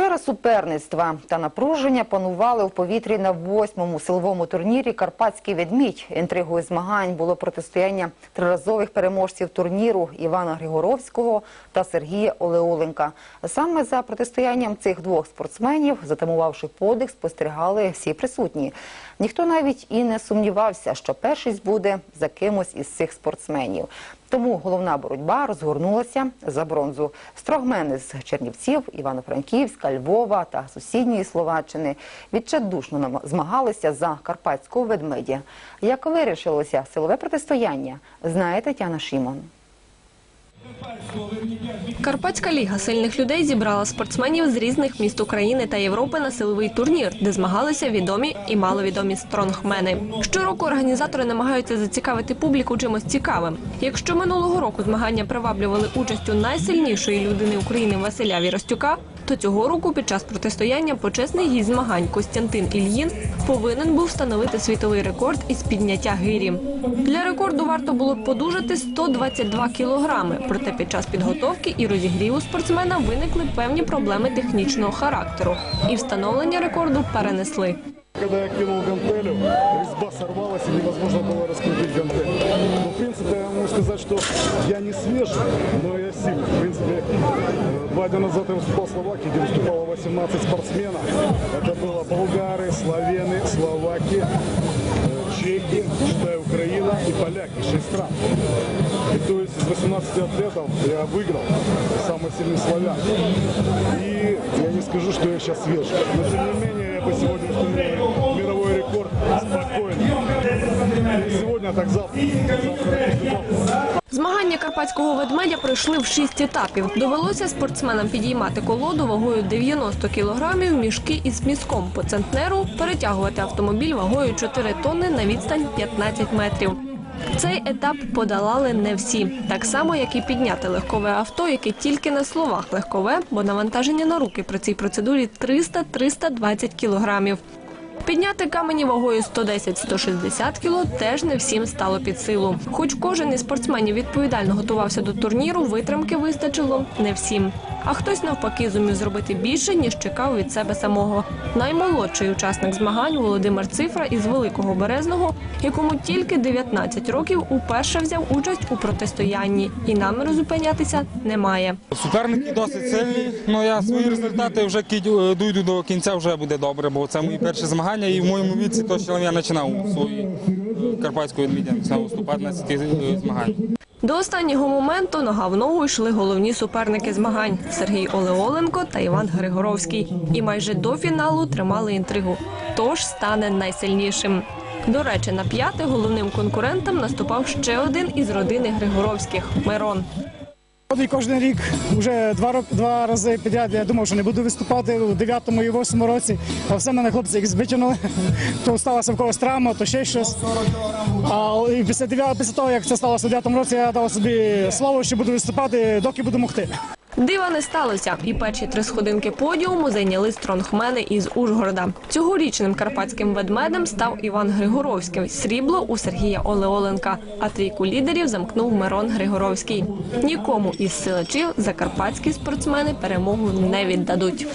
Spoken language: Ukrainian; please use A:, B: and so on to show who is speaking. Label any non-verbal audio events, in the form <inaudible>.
A: Атмосфера суперництва та напруження панували в повітрі на восьмому силовому турнірі Карпатський ведмідь. Інтригою змагань було протистояння триразових переможців турніру Івана Григоровського та Сергія Олеоленка. Саме за протистоянням цих двох спортсменів, затамувавши подих, спостерігали всі присутні. Ніхто навіть і не сумнівався, що першість буде за кимось із цих спортсменів. Тому головна боротьба розгорнулася за бронзу. Строгмени з Чернівців, Івано-Франківська, Львова та сусідньої Словаччини відчайдушно змагалися за карпатського ведмедя. Як вирішилося силове протистояння, знає Тетяна Шімон.
B: Карпатська ліга сильних людей зібрала спортсменів з різних міст України та Європи на силовий турнір, де змагалися відомі і маловідомі стронгмени. Щороку організатори намагаються зацікавити публіку чимось цікавим. Якщо минулого року змагання приваблювали участю найсильнішої людини України Василя Віростюка, то цього року під час протистояння почесний гість змагань Костянтин Ільїн повинен був встановити світовий рекорд із підняття гирі. Для рекорду варто було б подужати 122 кілограми. Проте під час підготовки і розігріву спортсмена виникли певні проблеми технічного характеру, і встановлення рекорду перенесли.
C: Когда я кинул гантелю, резьба сорвалась и невозможно было раскрутить гантель. Но, в принципе, я могу сказать, что я не свежий, но я сильный. В принципе, э, два дня назад я выступал в Словакии, где выступало 18 спортсменов. Это было болгары, словены, словаки, э, чехи, считай, Украина и поляки, 6 стран. И то есть из 18 атлетов я выиграл самый сильный славян. И я не скажу, что я сейчас свежий. Но тем не менее, я бы сегодня установил мировой рекорд спокойно. Сегодня, так. Завтра, завтра.
B: Змагання карпатського ведмедя пройшли в шість етапів. Довелося спортсменам підіймати колоду вагою 90 кілограмів, мішки із міском по центнеру, перетягувати автомобіль вагою 4 тонни на відстань 15 метрів. Цей етап подолали не всі, так само як і підняти легкове авто, яке тільки на словах легкове, бо навантаження на руки при цій процедурі 300-320 кілограмів. Підняти камені вагою 110-160 кіло теж не всім стало під силу. Хоч кожен із спортсменів відповідально готувався до турніру, витримки вистачило не всім. А хтось навпаки зумів зробити більше, ніж чекав від себе самого. Наймолодший учасник змагань Володимир Цифра із Великого Березного, якому тільки 19 років, уперше взяв участь у протистоянні і наміру зупинятися немає.
D: Суперники досить сильні, але я свої результати вже кидю- дойду до кінця, вже буде добре, бо це мої перші змагання і в моєму віці то ще я починав свої карпатської відмідя, починав виступати на ці змагань.
B: До останнього моменту нога в ногу йшли головні суперники змагань Сергій Олеоленко та Іван Григоровський. І майже до фіналу тримали інтригу. Хто ж стане найсильнішим? До речі, на п'яте головним конкурентом наступав ще один із родини Григоровських Мирон.
E: І кожен рік вже два два рази підряд. Я думав, що не буду виступати у 9-му і 8-му році. А все мене хлопці їх збитягнули. <laughs> То сталася в когось травма, то ще щось. А і після 9, після того, як це сталося в 9-му році, я дав собі слово, що буду виступати, доки буду могти.
B: Дива не сталося, і перші три сходинки подіуму зайняли стронгмени із Ужгорода. Цьогорічним карпатським ведмедем став Іван Григоровський. Срібло у Сергія Олеоленка. А трійку лідерів замкнув Мирон Григоровський. Нікому із силачів закарпатські спортсмени перемогу не віддадуть.